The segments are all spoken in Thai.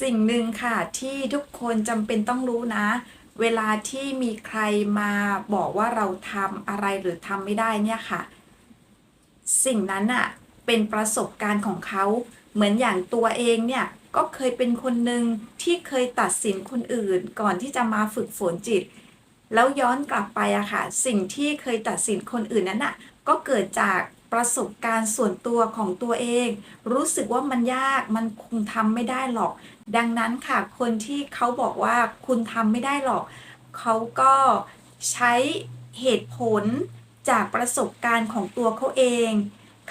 สิ่งหนึ่งค่ะที่ทุกคนจำเป็นต้องรู้นะ เวลาที่มีใครมาบอกว่าเราทำอะไรหรือทำไม่ได้เนี่ยค่ะ สิ่งนั้นอะเป็นประสบการณ์ของเขาเหมือนอย่างตัวเองเนี่ยก็เคยเป็นคนหนึ่งที่เคยตัดสินคนอื่น ก่อนที่จะมาฝึกฝนจิต แล้วย้อนกลับไปอะค่ะ สิ่งที่เคยตัดสินคนอื่นนั้นอะก็เกิดจากประสบการณ์ส่วนตัวของตัวเอง รู้สึกว่ามันยากมันคงทำไม่ได้หรอก ดังนั้นค่ะ คนที่เขาบอกว่าคุณทำไม่ได้หรอก เขาก็ใช้เหตุผลจากประสบการณ์ของตัวเขาเอง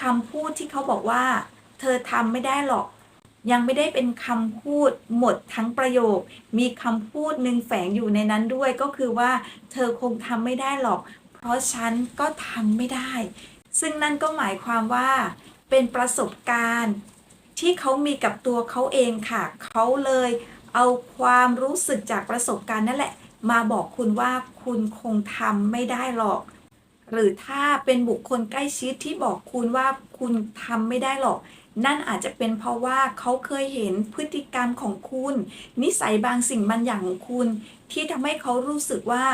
คำพูดที่เขาบอกว่า เธอทำไม่ได้หรอก ยังไม่ได้เป็นคำพูดหมดทั้งประโยค มีคำพูดหนึ่งแฝงอยู่ในนั้นด้วยก็คือว่า เธอคงทำไม่ได้หรอก เพราะฉันก็ทำไม่ได้ ซึ่งนั่นก็หมายความว่า เป็นประสบการณ์ ที่เขามีกับตัวเขาเองค่ะ เขาเลยเอาความรู้สึกจากประสบการณ์นั่นแหละ มาบอกคุณว่าคุณคงทำไม่ได้หรอก หรือถ้าเป็นบุคคลใกล้ชิดที่บอกคุณว่าคุณทำไม่ได้หรอก นั่นอาจจะเป็นเพราะว่าเขาเคยเห็นพฤติกรรมของคุณ นิสัยบางสิ่งบางอย่างของคุณ ที่ทำให้เขารู้สึกว่า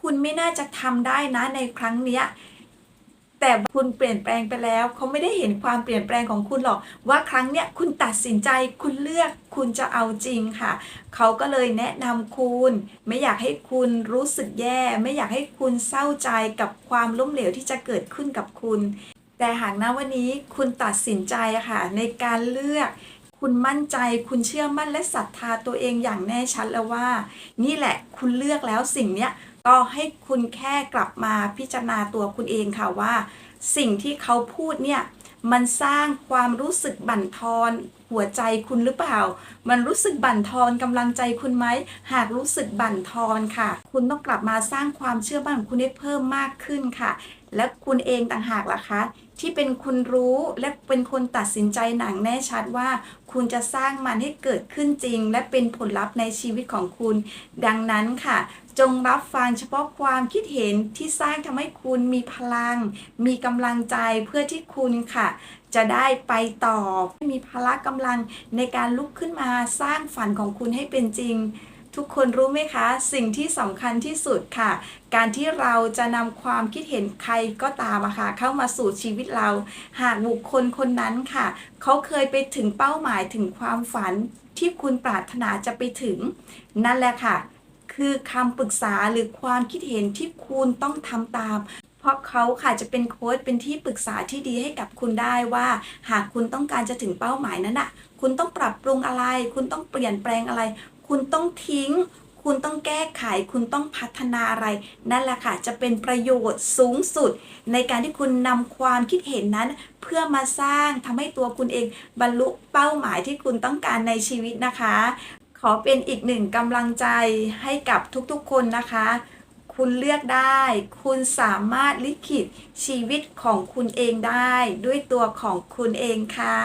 คุณไม่น่าจะทำได้นะในครั้งเนี้ย แต่คุณเปลี่ยนแปลงไปแล้ว เขาไม่ได้เห็นความเปลี่ยนแปลงของคุณหรอก ว่าครั้งเนี้ยคุณตัดสินใจคุณเลือกคุณจะเอาจริงค่ะ เขาก็เลยแนะนำคุณ ไม่อยากให้คุณรู้สึกแย่ ไม่อยากให้คุณเศร้าใจกับความล้มเหลวที่จะเกิดขึ้นกับคุณ แต่หากนะวันนี้คุณตัดสินใจค่ะ ในการเลือกคุณมั่นใจคุณเชื่อมั่นและศรัทธาตัวเองอย่างแน่ชัดแล้วว่า นี่แหละคุณเลือกแล้วสิ่งเนี้ย ก็ให้คุณแค่กลับมาพิจารณาตัวคุณเองค่ะว่า สิ่งที่เขาพูดเนี่ยมันสร้างความรู้สึกบั่นทอนหัวใจคุณหรือเปล่า มันรู้สึกบั่นทอนกำลังใจคุณไหม หากรู้สึกบั่นทอนค่ะ คุณต้องกลับมาสร้างความเชื่อมั่นของคุณให้เพิ่มมากขึ้นค่ะ และคุณเองต่างหากล่ะคะ ที่เป็นคุณรู้และเป็นคนตัดสินใจหนังแน่ชัดว่า คุณจะสร้างมันให้เกิดขึ้นจริง และเป็นผลลัพธ์ในชีวิตของคุณ ดังนั้นค่ะ จงรับฟังเฉพาะความคิดเห็นที่สร้างทำให้คุณมีพลัง มีกำลังใจเพื่อที่คุณค่ะ จะได้ไปต่อ มีพละกำลังในการลุกขึ้นมาสร้างฝันของคุณให้เป็นจริง ทุกคนรู้ไหมคะ สิ่งที่สำคัญที่สุดค่ะ การที่เราจะนำความคิดเห็นใครก็ตามอะค่ะ เข้ามาสู่ชีวิตเรา หากบุคคลคนนั้นค่ะ เขาเคยไปถึงเป้าหมายถึงความฝันที่คุณปรารถนาจะไปถึง นั่นแหละค่ะ คือคำปรึกษาหรือความคิดเห็นที่คุณต้องทำตามเพราะเขาค่ะจะเป็นโค้ชเป็นที่ปรึกษาที่ดีให้กับคุณได้ว่า หากคุณต้องการจะถึงเป้าหมายนั้นน่ะคุณต้องปรับปรุงอะไร คุณต้องเปลี่ยนแปลงอะไร คุณต้องทิ้ง คุณต้องแก้ไข คุณต้องพัฒนาอะไร นั่นแหละค่ะ จะเป็นประโยชน์สูงสุด ในการที่คุณนำความคิดเห็นนั้น เพื่อมาสร้างทำให้ตัวคุณเองบรรลุเป้าหมายที่คุณต้องการในชีวิตนะคะ ขอเป็นอีกหนึ่งกำลังใจให้กับทุกๆคนนะคะคุณเลือกได้ คุณสามารถลิขิตชีวิตของคุณเองได้ ด้วยตัวของคุณเองค่ะ